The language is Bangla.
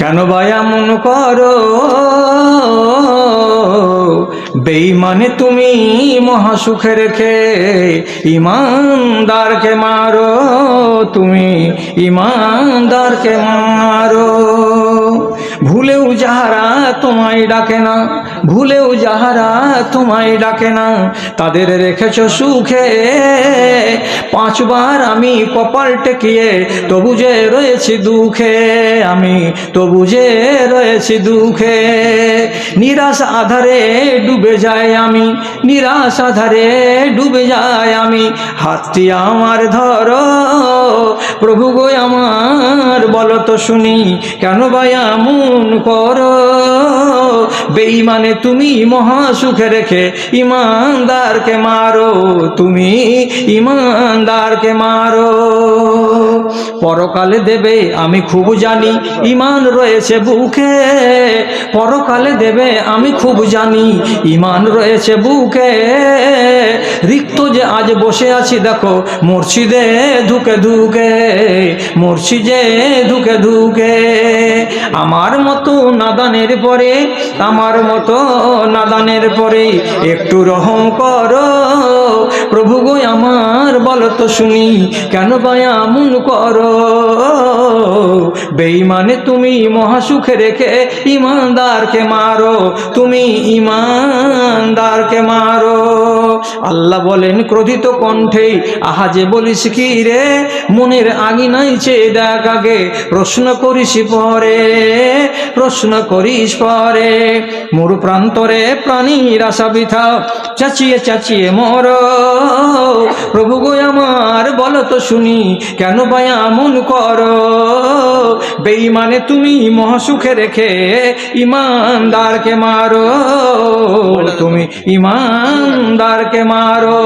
কেন বা এমন করো? বেইমানে তুমি মহাসুখে রেখে ইমানদারকে মারো, তুমি ইমানদারকে মারো। ভুলেও যাহারা তোমায় ডাকে না, ভুলেও যাহারা তোমায় ডাকে না, তাদের রেখেছ সুখে। পাঁচবার আমি কপাল টেকিয়ে, তবু যে রয়েছি দুঃখে, আমি তবু যে রয়েছি দুঃখে। নিরাশ আধারে ডুবে যাই আমি, নিরাশ আধারে ডুবে যাই আমি। হাতটি আমার ধরো, প্রভু গো আমার বলো তো শুনি, কেন ভাই এমন করো? বেইমানে তুমি মহা সুখে রেখে ইমানদারকে মারো, তুমি ইমানদারকে মারো। পরকালে দেবে, আমি খুব জানি ইমান রয়েছে বুকে। পরকালে দেবে, আমি খুব জানি ইমান রয়েছে বুকে। রিক্ত যে আজ বসে আছি, দেখো মসজিদে ধুকে ধুকে মসজিদে ধুকে ধুকে। আমার মতো নাদানের পরে, আমার মতো নাদানের পরে, একটু রহম করো। প্রভু গো, আমার বলো তো শুনি, কেন বা এমন করো? বেইমানে তুমি মহাসুখে রেখে ইমানদারকে মারো, তুমি ইমানদারকে মারো। আল্লাহ বলেন, ক্রোধিত কণ্ঠে আহা যে বলিস কি রে? মনের আগিনাই চেয়ে দেখ আগে, প্রশ্ন করিস পরে, প্রশ্ন করিস পরে। মোর প্রান্তরে প্রাণীর আশা বৃথা চাচিয়ে চাচিয়ে মর। প্রভু তো শুনি, কেন ভাই আমন করো? বেইমানে তুমি মহাসুখে রেখে ইমানদারকে মারো। তুমি ইমানদারকে মারো।